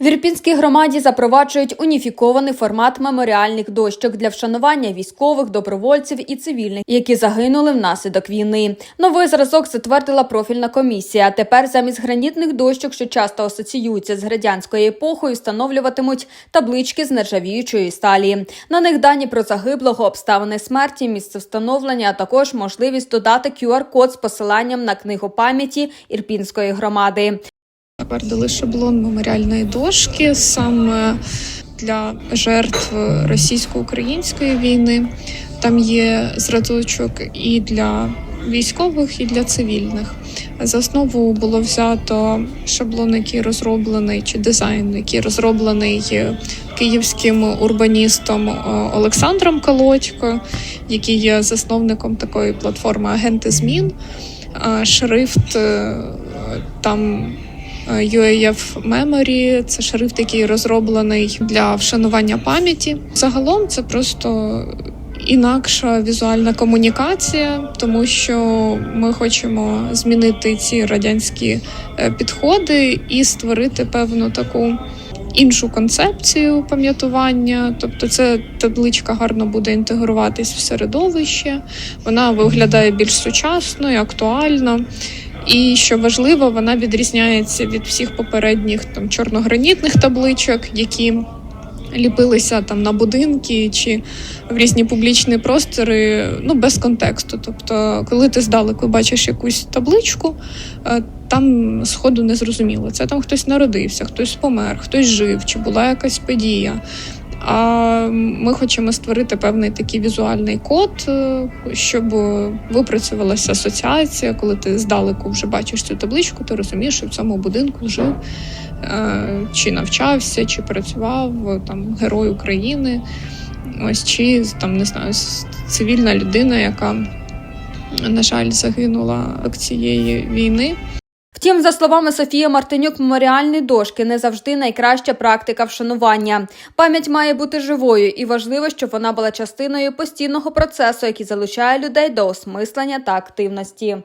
В Ірпінській громаді запроваджують уніфікований формат меморіальних дощок для вшанування військових, добровольців і цивільних, які загинули внаслідок війни. Новий зразок затвердила профільна комісія. Тепер замість гранітних дощок, що часто асоціюються з радянською епохою, встановлюватимуть таблички з нержавіючої сталі. На них дані про загиблого, обставини смерті, місце встановлення, а також можливість додати QR-код з посиланням на книгу пам'яті Ірпінської громади. Затвердили шаблон меморіальної дошки саме для жертв російсько-української війни. Там є зразочок і для військових, і для цивільних. За основу було взято шаблон, який розроблений, чи дизайн, який розроблений київським урбаністом е, Олександром Колодько, який є засновником такої платформи Агенти змін. Шрифт е, там UAF Memory, це шрифт, який розроблений для вшанування пам'яті. Загалом це просто інакша візуальна комунікація, тому що ми хочемо змінити ці радянські е, підходи і створити певну таку. Іншу концепцію пам'ятування, тобто це табличка гарно буде інтегруватись в середовище, вона виглядає більш сучасно і актуально. І що важливо, вона відрізняється від всіх попередніх там чорногранітних табличок, які ліпилися там на будинки чи в різні публічні простори, ну без контексту. Тобто, коли ти здалеку бачиш якусь табличку, е, там сходу не зрозуміло. Це там хтось народився, хтось помер, хтось жив, чи була якась подія. А ми хочемо створити певний такий візуальний код, е, щоб випрацювалася асоціація. Коли ти здалеку вже бачиш цю табличку, ти розумієш, що в цьому будинку жив е, чи навчався, чи працював е, там герой України. Ось чи там не знаю, цивільна людина, яка, на жаль, загинула цієї війни. Втім, за словами Софії Мартинюк, меморіальні дошки не завжди найкраща практика вшанування. Пам'ять має бути живою, і важливо, щоб вона була частиною постійного процесу, який залучає людей до осмислення та активності.